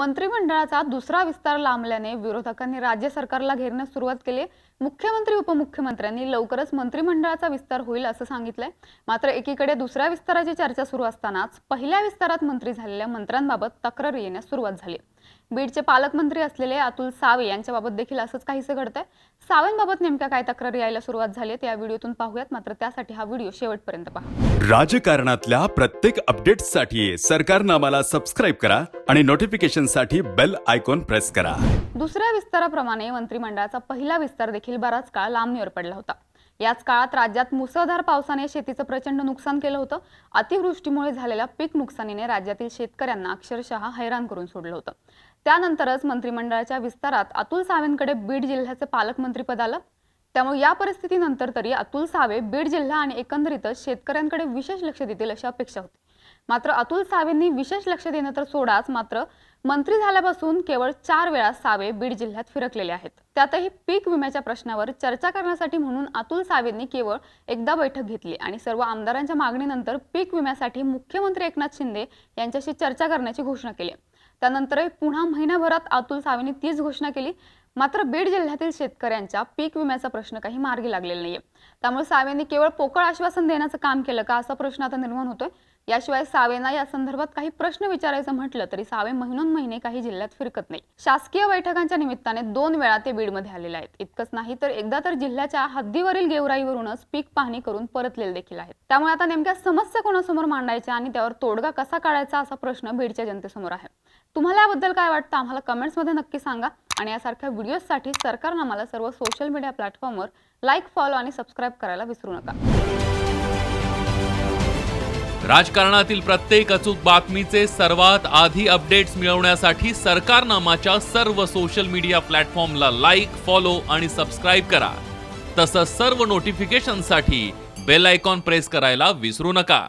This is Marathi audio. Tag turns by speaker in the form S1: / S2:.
S1: मंत्रिमंडळाचा दुसरा विस्तार लांबल्याने विरोधकांनी राज्य सरकारला घेरण्यास सुरुवात केली. मुख्यमंत्री उपमुख्यमंत्र्यांनी लवकरच मंत्रिमंडळाचा विस्तार होईल असं सांगितलंय. मात्र एकीकडे दुसऱ्या विस्ताराची चर्चा सुरू असतानाच पहिल्या विस्तारात मंत्री झालेल्या मंत्र्यांबाबत तक्रार येण्यास सुरुवात झाली. बीडचे पालकमंत्री असलेले अतुल सावे यांच्याबाबत देखील असंच काहीसं घडतंय. सावेंबाबत नेमक्या काय तक्रारी यायला सुरुवात झाली त्या व्हिडिओतून पाहूयात. मात्र त्यासाठी हा व्हिडिओ शेवटपर्यंत पहा.
S2: राजकारणातल्या प्रत्येक अपडेट्ससाठी सरकारनामाला सबस्क्राईब करा आणि नोटिफिकेशनसाठी बेल आयकॉन प्रेस करा.
S1: दुसऱ्या विस्ताराप्रमाणे मंत्रिमंडळाचा पहिला विस्तार देखील बराच काळ लांबणीवर पडला होता. याच काळात राज्यात मुसळधार पावसाने शेतीचं प्रचंड नुकसान केलं होतं. अतिवृष्टीमुळे झालेल्या पीक नुकसानीने राज्यातील शेतकऱ्यांना अक्षरशः हैराण करून सोडलं होतं. त्यानंतरच मंत्रिमंडळाच्या विस्तारात अतुल सावेंकडे बीड जिल्ह्याचं पालकमंत्रीपद आलं. त्यामुळे या परिस्थितीनंतर तरी अतुल सावे बीड जिल्हा आणि एकंदरीतच शेतकऱ्यांकडे विशेष लक्ष देतील अशी अपेक्षा होती. मात्र अतुल सावेंनी विशेष लक्ष देणं तर सोडाच मात्र मंत्री झाल्यापासून केवळ चार वेळा सावे बीड जिल्ह्यात फिरकलेले आहेत. त्यातही पीक विम्याच्या प्रश्नावर चर्चा करण्यासाठी म्हणून अतुल सावेंनी केवळ एकदा बैठक घेतली आणि सर्व आमदारांच्या मागणीनंतर पीक विम्यासाठी मुख्यमंत्री एकनाथ शिंदे यांच्याशी चर्चा करण्याची घोषणा केली. त्यानंतरही पुन्हा महिन्याभरात अतुल सावेंनी तीच घोषणा केली. मात्र बीड जिल्ह्यातील शेतकऱ्यांच्या पीक विम्याचा प्रश्न काही मार्गी लागलेला नाहीये. त्यामुळे सावेंनी केवळ पोकळ आश्वासन देण्याचं काम केलं का असा प्रश्न आता निर्माण होतोय. याशिवाय सावेंना या संदर्भात काही प्रश्न विचारायचं म्हटलं तरी सावे महिनोन महिने काही जिल्ह्यात फिरकत नाही. शासकीय बैठकांच्या निमित्ताने दोन वेळा ते बीडमध्ये आलेले आहेत. इतकंच नाही तर एकदा तर जिल्ह्याच्या हद्दीवरील गेवराईवरूनच पीक पाहणी करून परतलेले देखील आहेत. त्यामुळे आता नेमक्या समस्या कोणासमोर मांडायच्या आणि त्यावर तोडगा कसा काढायचा असा प्रश्न बीडच्या जनतेसमोर आहे. तुम्हाला याबद्दल काय वाटतं? आम्हाला कमेंट्समध्ये नक्की सांगा. आणि यासारख्या व्हिडिओजसाठी सरकारनं मला सर्व सोशल मीडिया प्लॅटफॉर्मवर लाईक फॉलो आणि सबस्क्राईब करायला विसरू नका.
S3: राजकारणातील प्रत्येक अचूक बातमीचे सर्वात आधी अपडेट्स मिळवण्यासाठी सरकारनामाच्या सर्व सोशल मीडिया प्लॅटफॉर्मला लाईक फॉलो आणि सबस्क्राईब करा. तसंच सर्व नोटिफिकेशनसाठी बेल आयकॉन प्रेस करायला विसरू नका.